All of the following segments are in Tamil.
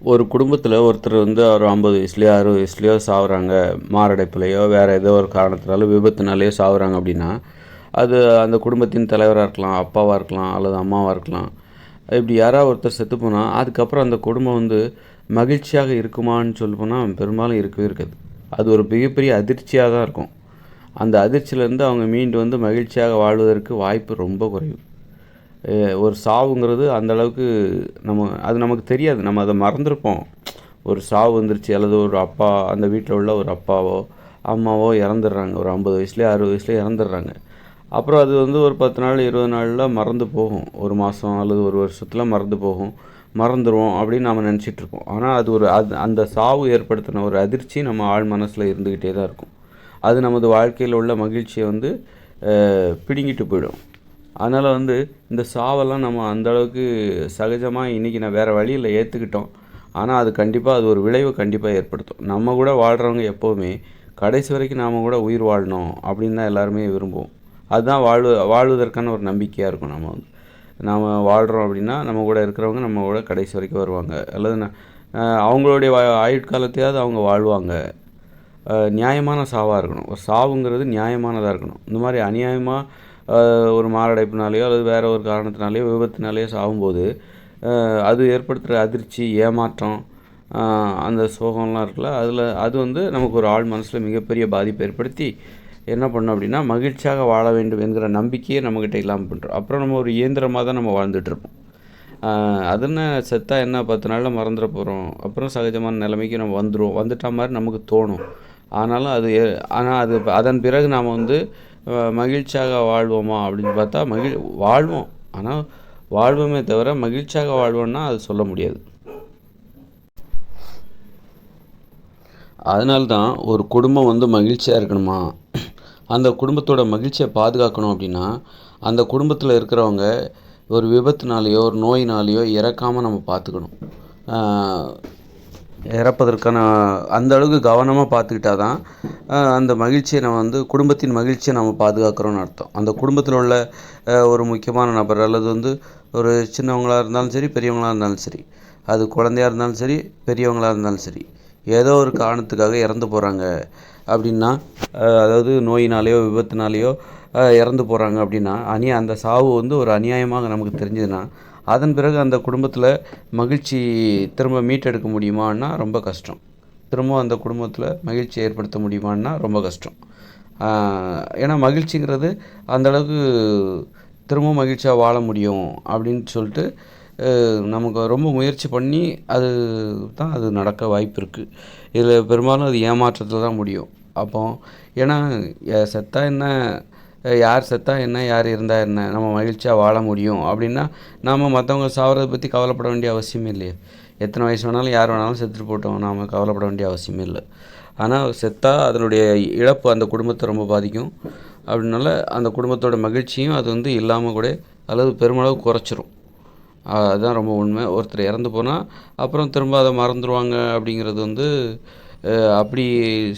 ஒரு குடும்பத்தில் ஒருத்தர் வந்து ஒரு ஐம்பது வயசுலையோ அறுபது வயசுலையோ சாகுறாங்க மாரடைப்புலையோ வேறு ஏதோ ஒரு காரணத்தினால விபத்துனாலேயோ சாகுறாங்க அப்படின்னா அது அந்த குடும்பத்தின் தலைவராக இருக்கலாம் அப்பாவாக இருக்கலாம் அல்லது அம்மாவாக இருக்கலாம். இப்படி யாராவது ஒருத்தர் செத்து போனால் அதுக்கப்புறம் அந்த குடும்பம் வந்து மகிழ்ச்சியாக இருக்குமான்னு சொல்ல போனால் பெரும்பாலும் இருக்கவே இருக்காது. அது ஒரு மிகப்பெரிய அதிர்ச்சியாக தான் இருக்கும். அந்த அதிர்ச்சியிலேருந்து அவங்க மீண்டு வந்து மகிழ்ச்சியாக வாழ்வதற்கு வாய்ப்பு ரொம்ப குறைவு. ஒரு சாவுங்கிறது அந்த அளவுக்கு நம்ம அது நமக்கு தெரியாது. நம்ம அதை மறந்துருப்போம். ஒரு சாவு வந்துருச்சு அல்லது ஒரு அப்பா அந்த வீட்டில் உள்ள ஒரு அப்பாவோ அம்மாவோ இறந்துடுறாங்க. ஒரு ஐம்பது வயசுலேயே அறுபது வயசுலேயே இறந்துடுறாங்க. அப்புறம் அது வந்து ஒரு பத்து நாள் இருபது நாளில் மறந்து போகும். ஒரு மாதம் அல்லது ஒரு வருஷத்தில் மறந்து போகும். மறந்துடுவோம் அப்படின்னு நம்ம நினச்சிட்ருக்கோம் ஆனால் அது ஒரு அது அந்த சாவு ஏற்படுத்தின ஒரு அதிர்ச்சி நம்ம ஆழ் மனசில் இருந்துக்கிட்டே தான் இருக்கும். அது நமது வாழ்க்கையில் உள்ள மகிழ்ச்சியை வந்து பிடுங்கிட்டு போயிடும். அதனால் வந்து இந்த சாவெல்லாம் நம்ம அந்த அளவுக்கு சகஜமாக இன்றைக்கி நான் வேறு வழியில் ஏற்றுக்கிட்டோம் ஆனால் அது கண்டிப்பாக அது ஒரு விளைவு கண்டிப்பாக ஏற்படுத்தும். நம்ம கூட வாழ்கிறவங்க எப்போவுமே கடைசி வரைக்கும் நாம் கூட உயிர் வாழணும் அப்படின்னு தான் எல்லாருமே விரும்புவோம். அதுதான் வாழ்வு வாழ்வதற்கான ஒரு நம்பிக்கையாக இருக்கும் நம்ம வந்து. நாம் வாழ்கிறோம் அப்படின்னா நம்ம கூட இருக்கிறவங்க நம்ம கூட கடைசி வரைக்கும் வருவாங்க. அல்லது அவங்களுடைய வா- ஆயுட்காலத்தையாவது அவங்க வாழ்வாங்க. நியாயமான சாவாக இருக்கணும். ஒரு சாவுங்கிறது நியாயமானதாக இருக்கணும். இந்த மாதிரி அநியாயமாக ஒரு மாரடைப்புனாலேயோ அல்லது வேறு ஒரு காரணத்தினாலேயோ விபத்துனாலேயோ சாகும்போது அது ஏற்படுத்துகிற அதிர்ச்சி ஏமாற்றம் அந்த சோகம்லாம் இருக்குல்ல அதில் அது வந்து நமக்கு ஒரு ஆள் மனசில் மிகப்பெரிய பாதிப்பை ஏற்படுத்தி என்ன பண்ணோம் அப்படின்னா மகிழ்ச்சியாக வாழ வேண்டும் என்கிற நம்பிக்கையே நம்மக்கிட்ட இல்லாமல் பண்ணுறோம் அப்புறம் நம்ம ஒரு இயந்திரமாக தான் நம்ம வாழ்ந்துட்டுருப்போம் அது என்ன செத்தா என்ன பத்து நாளில் மறந்துட போகிறோம் அப்புறம் சகஜமான நிலைமைக்கு நம்ம வந்துடுவோம் வந்துட்டா மாதிரி நமக்கு தோணும். ஆனாலும் அது ஆனால் அது அதன் பிறகு நாம் வந்து மகிழ்ச்சியாக வாழ்வோமா அப்படின்னு பார்த்தா மகிழ் வாழ்வோம். ஆனால் வாழ்வோமே தவிர மகிழ்ச்சியாக வாழ்வோம்னா அது சொல்ல முடியாது. அதனால்தான் ஒரு குடும்பம் வந்து மகிழ்ச்சியாக இருக்கணுமா? அந்த குடும்பத்தோட மகிழ்ச்சியை பாதுகாக்கணும் அப்படின்னா அந்த குடும்பத்தில் இருக்கிறவங்க ஒரு விபத்துனாலேயோ ஒரு நோயினாலேயோ இறக்காமல் நம்ம பார்த்துக்கணும். இறப்பதற்கான அந்த அளவுக்கு கவனமாக பார்த்துக்கிட்டா தான் அந்த மகிழ்ச்சியை நம்ம வந்து குடும்பத்தின் மகிழ்ச்சியை நம்ம பாதுகாக்கிறோம்னு அர்த்தம். அந்த குடும்பத்தில் உள்ள ஒரு முக்கியமான நபர் அல்லது வந்து ஒரு சின்னவங்களாக இருந்தாலும் சரி பெரியவங்களாக இருந்தாலும் சரி அது குழந்தையா இருந்தாலும் சரி பெரியவங்களாக இருந்தாலும் சரி ஏதோ ஒரு காரணத்துக்காக இறந்து போகிறாங்க அப்படின்னா அதாவது நோயினாலேயோ விபத்துனாலேயோ இறந்து போகிறாங்க அப்படின்னா அநியா அந்த சாவு வந்து ஒரு அநியாயமாக நமக்கு தெரிஞ்சதுன்னா அதன் பிறகு அந்த குடும்பத்தில் மகிழ்ச்சி திரும்ப மீட்டெடுக்க முடியுமான்னா ரொம்ப கஷ்டம். திரும்ப அந்த குடும்பத்தில் மகிழ்ச்சி ஏற்படுத்த முடியுமான்னா ரொம்ப கஷ்டம். ஏன்னா மகிழ்ச்சிங்கிறது அந்தளவுக்கு திரும்ப மகிழ்ச்சியாக வாழ முடியும் அப்படின்னு சொல்லிட்டு நமக்கு ரொம்ப முயற்சி பண்ணி அது தான் அது நடக்க வாய்ப்பு இருக்குது இதில் பெரும்பாலும் அது ஏமாற்றத்தில் தான் முடியும். அப்போ ஏன்னா செத்தா என்ன யார் செத்தா என்ன யார் இருந்தால் என்ன நம்ம மகிழ்ச்சியாக வாழ முடியும் அப்படின்னா நாம் மற்றவங்க சாவறதை பற்றி கவலைப்பட வேண்டிய அவசியம் இல்லையே. எத்தனை வயசு வேணாலும் யார் வேணாலும் செத்துட்டு போட்டோம் நாம் கவலைப்பட வேண்டிய அவசியம் இல்லை. ஆனால் செத்தா அதனுடைய இழப்பு அந்த குடும்பத்தை ரொம்ப பாதிக்கும். அப்படினால அந்த குடும்பத்தோட மகிழ்ச்சியும் அது வந்து இல்லாமல் கூட அல்லது பெருமளவு குறைச்சிரும். அதுதான் ரொம்ப உண்மை. ஒருத்தர் இறந்து போனால் அப்புறம் திரும்ப அதை மறந்துடுவாங்க அப்படிங்கிறது வந்து அப்படி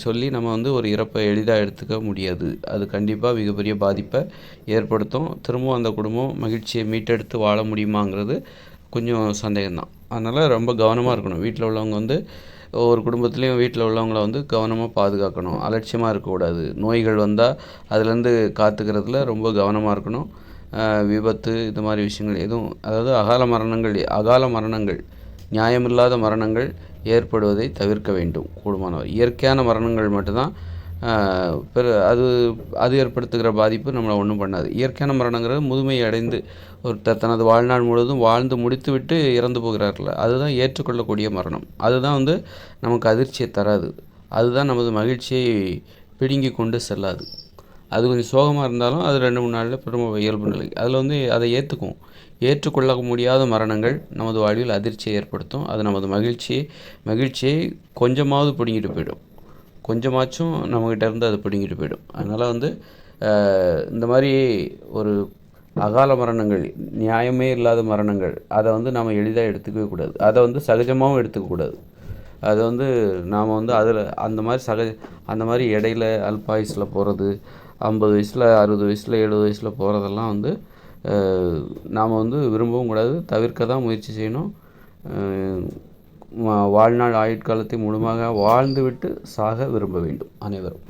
சொல்லி நம்ம வந்து ஒரு இறப்பை எளிதாக எடுத்துக்க முடியாது. அது கண்டிப்பாக மிகப்பெரிய பாதிப்பை ஏற்படுத்தும். திரும்பவும் அந்த குடும்பம் மகிழ்ச்சியை மீட்டெடுத்து வாழ முடியுமாங்கிறது கொஞ்சம் சந்தேகம்தான். அதனால் ரொம்ப கவனமாக இருக்கணும். வீட்டில் உள்ளவங்க வந்து ஒரு குடும்பத்துலேயும் வீட்டில் உள்ளவங்கள வந்து கவனமாக பாதுகாக்கணும். அலட்சியமாக இருக்கக்கூடாது. நோய்கள் வந்தால் அதுலேருந்து காத்துக்கிறதுல ரொம்ப கவனமாக இருக்கணும். விபத்து இது மாதிரி விஷயங்கள் எதுவும் அதாவது அகால மரணங்கள் அகால மரணங்கள் நியாயமில்லாத மரணங்கள் ஏற்படுவதை தவிர்க்க வேண்டும். கூடுமானவர். இயற்கையான மரணங்கள் மட்டும்தான் பிற அது அது ஏற்படுத்துகிற பாதிப்பு நம்மளை ஒன்றும் பண்ணாது. இயற்கையான மரணங்கிறது முதுமை அடைந்து ஒருத்தர் தனது வாழ்நாள் முழுவதும் வாழ்ந்து முடித்துவிட்டு இறந்து போகிறார்கள் அதுதான் ஏற்றுக்கொள்ளக்கூடிய மரணம். அதுதான் வந்து நமக்கு அதிர்ச்சியை தராது. அதுதான் நமது மகிழ்ச்சியை பிடுங்கி கொண்டு செல்லாது. அது கொஞ்சம் சோகமாக இருந்தாலும் அது ரெண்டு மூணு நாளில் திரும்ப இயல்பு நிலை. அதில் வந்து அதை ஏற்றுக்கும் ஏற்றுக்கொள்ள முடியாத மரணங்கள் நமது வாழ்வில் அதிர்ச்சியை ஏற்படுத்தும். அது நமது மகிழ்ச்சியை மகிழ்ச்சியை கொஞ்சமாவது பிடுங்கிட்டு போயிடும். கொஞ்சமாச்சும் நம்மக்கிட்ட இருந்து அது பிடுங்கிட்டு போயிடும். அதனால் வந்து இந்த மாதிரி ஒரு அகால மரணங்கள் நியாயமே இல்லாத மரணங்கள் அதை வந்து நாம் எளிதாக எடுத்துக்கவே கூடாது. அதை வந்து சகஜமாகவும் எடுத்துக்கக்கூடாது அதை வந்து நாம் வந்து அதில் அந்த மாதிரி சகஜ அந்த மாதிரி இடையில அல்பாயுஸில் போகிறது ஐம்பது வயசில் அறுபது வயசில் எழுபது வயசில் போகிறதெல்லாம் வந்து நாம் வந்து விரும்பவும் கூடாது. தவிர்க்க தான் முயற்சி செய்யணும். வாழ்நாள் ஆயுட்காலத்தை முழுமையாக வாழ்ந்துவிட்டு சாக விரும்ப வேண்டும் அனைவரும்.